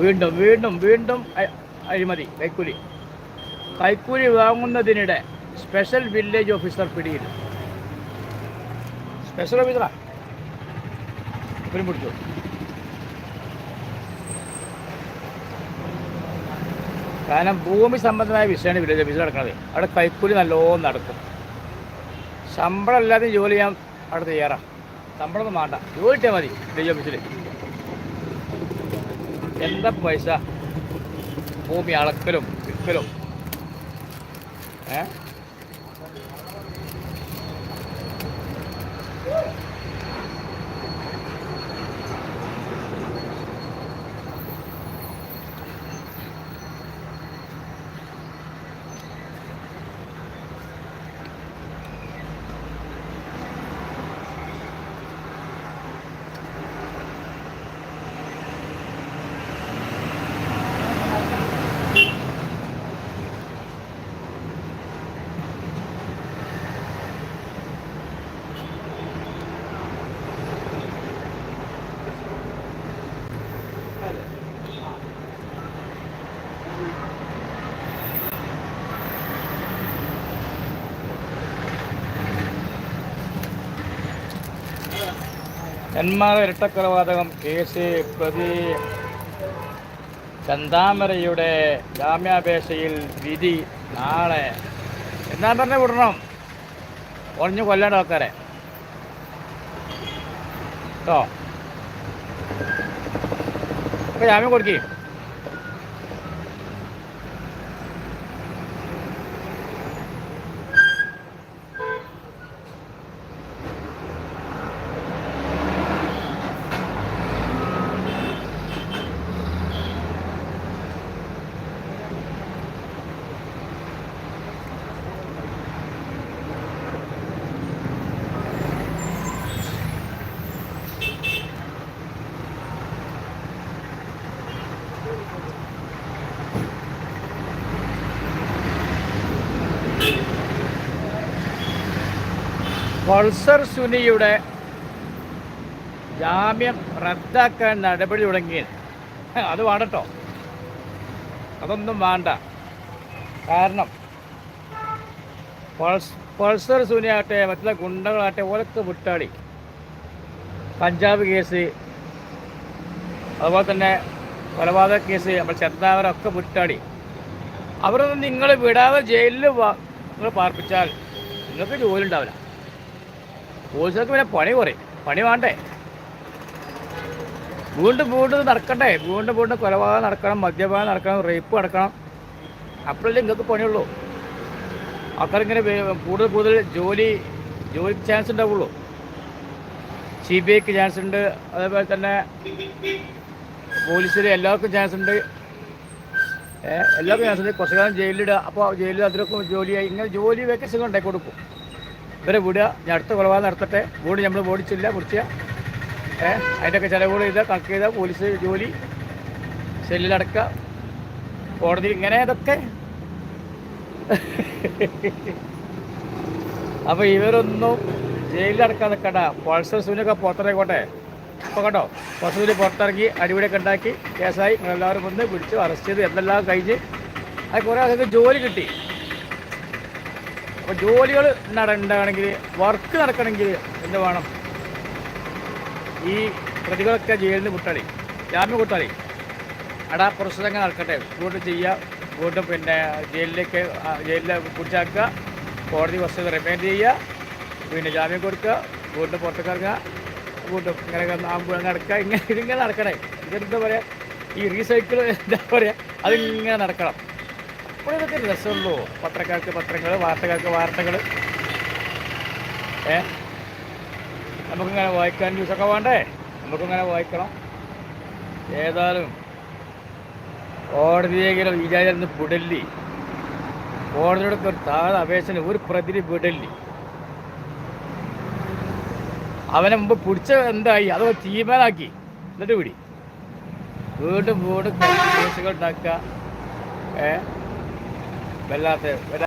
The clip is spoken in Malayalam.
വീണ്ടും വീണ്ടും വീണ്ടും അഴിമതി കൈക്കൂലി. കൈക്കൂലി വാങ്ങുന്നതിനിടെ സ്പെഷ്യൽ വില്ലേജ് ഓഫീസർ പിടിയിൽ സ്പെഷ്യൽ ഓഫീസറാ പിടിച്ചു. കാരണം ഭൂമി സംബന്ധമായ വിഷയമാണ് വില്ലേജ് ഓഫീസർ നടക്കുന്നത്. അവിടെ കൈക്കൂലി നല്ലോണം നടക്കും. ശമ്പളം അല്ലാതെ ജോലി ചെയ്യാൻ അവിടെ തയ്യാറാണ് ശമ്പളമൊന്നും വേണ്ട. ജോലി കിട്ടിയാൽ മതി വില്ലേജ് ഓഫീസിൽ എന്താ പൈസ? ഭൂമി അളക്കലും വിൽക്കലും. ഏ? നെന്മാറ ഇരട്ടക്കൊലപാതകം കേസ് പ്രതി ചന്താമരയുടെ ജാമ്യാപേക്ഷയിൽ വിധി നാളെ. എന്നാ പറഞ്ഞ വിടണം. ഒളിഞ്ഞു കൊല്ലേണ്ട ആൾക്കാരെ. കേട്ടോ? ഇപ്പൊ ജാമ്യം കൊടുക്കേ പൾസർ സുനിയുടെ ജാമ്യം റദ്ദാക്കാൻ നടപടി തുടങ്ങി അത് വേണ്ടട്ടോ അതൊന്നും വേണ്ട. കാരണം പൾസ് പൾസർ സുനിയാട്ടെ മറ്റുള്ള ഗുണ്ടകളാട്ടെ ഓലൊക്കെ വിട്ടാടി. പഞ്ചാബ് കേസ് അതുപോലെ തന്നെ കൊലപാതക കേസ് നമ്മൾ ചെന്താവരൊക്കെ വിട്ടാടി. അവരൊന്നും നിങ്ങൾ വിടാതെ ജയിലിൽ നിങ്ങൾ പാർപ്പിച്ചാൽ നിങ്ങൾക്ക് ജോലി ഉണ്ടാവില്ല പോലീസുകാർക്ക് പിന്നെ പണി കുറയും പണി വേണ്ടേ? വീണ്ടും വീണ്ടും നടക്കട്ടെ വീണ്ടും വീണ്ടും കൊലപാതകം നടക്കണം മദ്യപാനം നടക്കണം റേപ്പ് നടക്കണം. അപ്പോഴല്ലേ നിങ്ങൾക്ക് പണിയുള്ളൂ. ആൾക്കാരിങ്ങനെ കൂടുതൽ കൂടുതൽ ജോലി ജോലി ചാൻസ് ഉണ്ടാവുള്ളൂ. സി ബി ഐക്ക് ചാൻസ് ഉണ്ട്. അതേപോലെ തന്നെ പോലീസിൽ എല്ലാവർക്കും ചാൻസ് ഉണ്ട്. എല്ലാവർക്കും ചാൻസ് ഉണ്ട്. കുറച്ച് കാലം ജയിലിലിടുക. അപ്പോൾ ജയിലിൽ അതിലൊക്കെ ജോലിയായി. ഇങ്ങനെ ജോലി വേക്കൻസി ഉണ്ടാക്കി കൊടുക്കും ഇവരെ വിടുക. ഞാൻ അടുത്ത കൊലപാതകം നടത്തട്ടെ. വീട് നമ്മൾ ഓടിച്ചില്ല കുറിച്ച് ഏഹ് അതിന്റെയൊക്കെ ചിലവുകൾ ചെയ്താൽ കണക്ക് ചെയ്ത പോലീസ് ജോലി സെല്ലിലടക്കുക കോടതി ഇങ്ങനെ ഇതൊക്കെ. അപ്പോൾ ഇവരൊന്നും ജയിലിലടക്കാൻ നിൽക്കണ്ട പൾസർ സൂനൊക്കെ പുറത്തിറങ്ങിക്കോട്ടെ അപ്പോൾ കേട്ടോ പൾസർ സൂര്യ പുറത്തിറങ്ങി അടിപൊളിയൊക്കെ ഉണ്ടാക്കി. കേസായി. നിങ്ങളെല്ലാവരും വന്ന് പിടിച്ചു അറസ്റ്റ് ചെയ്ത് എന്തെല്ലാം കഴിഞ്ഞ്. അത് കുറേ ആൾക്കാർക്ക് ജോലി കിട്ടി. അപ്പോൾ ജോലികൾ നടണ്ടാണെങ്കിൽ വർക്ക് നടക്കണമെങ്കിൽ എന്ത് വേണം? ഈ പ്രതികളൊക്കെ ജയിലിൽ നിന്ന് വിട്ടാളി. ജാമ്യം വിട്ടാളി അടാ പ്രൊസസ്സങ്ങ് നടക്കട്ടെ. വീണ്ടും ചെയ്യുക വീണ്ടും പിന്നെ ജയിലിലേക്ക് ജയിലിൽ പിടിച്ചാക്കുക കോടതി വസ്തുത റിമാൻഡ് ചെയ്യുക പിന്നെ ജാമ്യം കൊടുക്കുക വീണ്ടും പുറത്തേക്ക് ഇറങ്ങുക വീണ്ടും ഇങ്ങനെ നടക്കുക. ഇങ്ങനെ ഇതിങ്ങനെ നടക്കണേ. ഇതെന്താ പറയുക ഈ റീസൈക്കിൾ എന്താ പറയുക അതിങ്ങനെ നടക്കണം. അപ്പോൾ ഇതൊക്കെ രസമുള്ളൂ. പത്രക്കാർക്ക് പത്രങ്ങൾ വാർത്തക്കാർക്ക് വാർത്തകൾ ഏ? നമുക്കിങ്ങനെ വായിക്കാൻ ന്യൂസൊക്കെ വേണ്ടേ? നമുക്കിങ്ങനെ വായിക്കണം. ഏതായാലും കോടതിയെങ്കിലും വിചാരിച്ച് വിടല്ലി കോടതിയുടെ ഒരു താഴെ അപേക്ഷ ഒരു പ്രതിനി വിടല്ലി അവനെ മുമ്പ് പിടിച്ച എന്തായി? അത് തീരുമാനാക്കി. എന്നിട്ട് പിടി വീണ്ടും വീണ്ടും കേസുകൾ ഉണ്ടാക്കുക. ഏ? വല്ലാത്ത